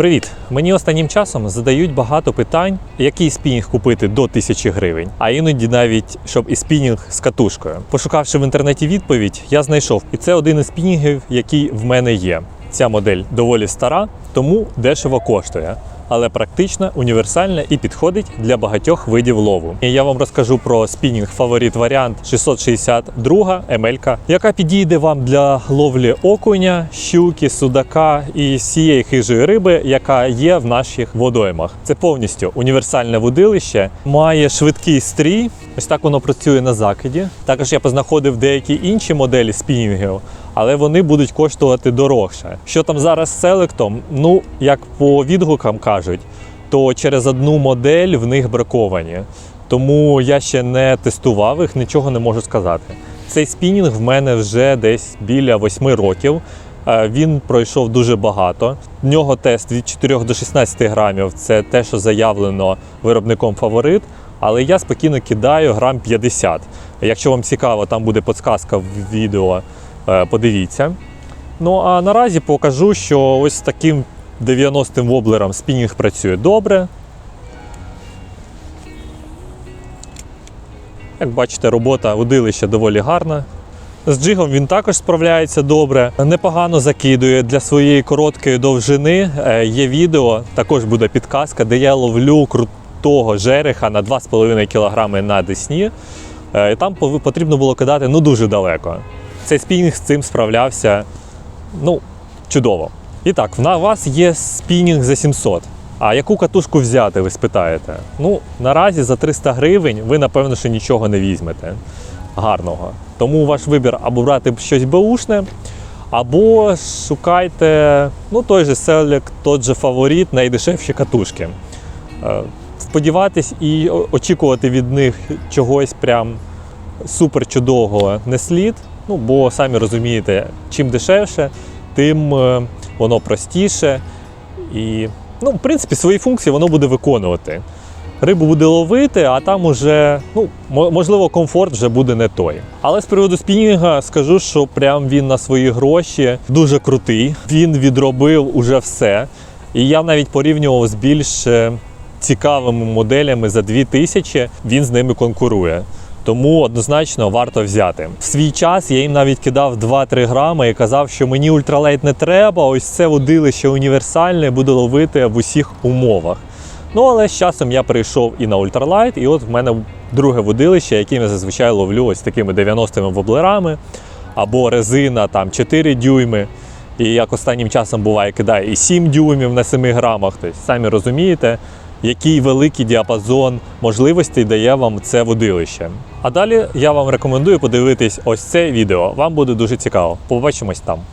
Привіт! Мені останнім часом задають багато питань, який спінінг купити до 1000 гривень, а іноді навіть щоб і спінінг з катушкою. Пошукавши в інтернеті відповідь, я знайшов, і це один із спінінгів, який в мене є. Ця модель доволі стара, тому дешево коштує. Але практична, універсальна і підходить для багатьох видів лову. І я вам розкажу про спінінг фаворит варіант 662 ML, яка підійде вам для ловлі окуня, щуки, судака і всієї хижої риби, яка є в наших водоймах. Це повністю універсальне водилище, має швидкий стрій. Ось так воно працює на закиді. Також я познаходив деякі інші моделі спінінгів, але вони будуть коштувати дорожче. Що там зараз з селектом? Ну, як по відгукам кажуть, то через одну модель в них браковані. Тому я ще не тестував їх, нічого не можу сказати. Цей спінінг в мене вже десь біля 8 років. Е, Він пройшов дуже багато. В нього тест від 4 до 16 грамів це те, що заявлено виробником фаворит. Але я спокійно кидаю грам 50. Якщо вам цікаво, там буде подсказка в відео, подивіться. Ну а наразі покажу, що ось таким 90-м воблером спінінг працює добре. Як бачите, робота удилища доволі гарна. З джигом він також справляється добре, непогано закидує для своєї короткої довжини. Е, Є відео, також буде підказка, де я ловлю крутого жереха на 2,5 кг на десні. Е, там потрібно було кидати ну дуже далеко. Цей спінінг з цим справлявся ну, чудово. І так, на вас є спінінг за 700. А яку катушку взяти, ви спитаєте? Ну, наразі за 300 гривень ви, напевно, що нічого не візьмете гарного. Тому ваш вибір або брати щось беушне, або шукайте ну, той же Select, той же фаворит, найдешевші катушки. Е, Сподіватись і очікувати від них чогось прям супер чудового не слід. Ну, бо самі розумієте, чим дешевше, тим е, воно простіше. І, ну, в принципі, свої функції воно буде виконувати. Рибу буде ловити, а там уже, ну, можливо, комфорт вже буде не той. Але з приводу спінінга скажу, що прям він на свої гроші дуже крутий. Він відробив уже все. І я навіть порівнював з більш е, цікавими моделями за 2000, він з ними конкурує. Тому однозначно варто взяти. В свій час я їм навіть кидав 2-3 грами і казав, що мені ультралейт не треба, ось це водилище універсальне буде ловити в усіх умовах. Ну але з часом я прийшов і на ультралайт, і от в мене друге водилище, яким я зазвичай ловлю ось такими 90-ми воблерами, або резина там 4 дюйми. І як останнім часом буває, кидає і 7 дюймів на 7 грамах. Тобто, самі розумієте, який великий діапазон можливостей дає вам це водилище. А далі я вам рекомендую подивитись ось це відео. Вам буде дуже цікаво. Побачимось там.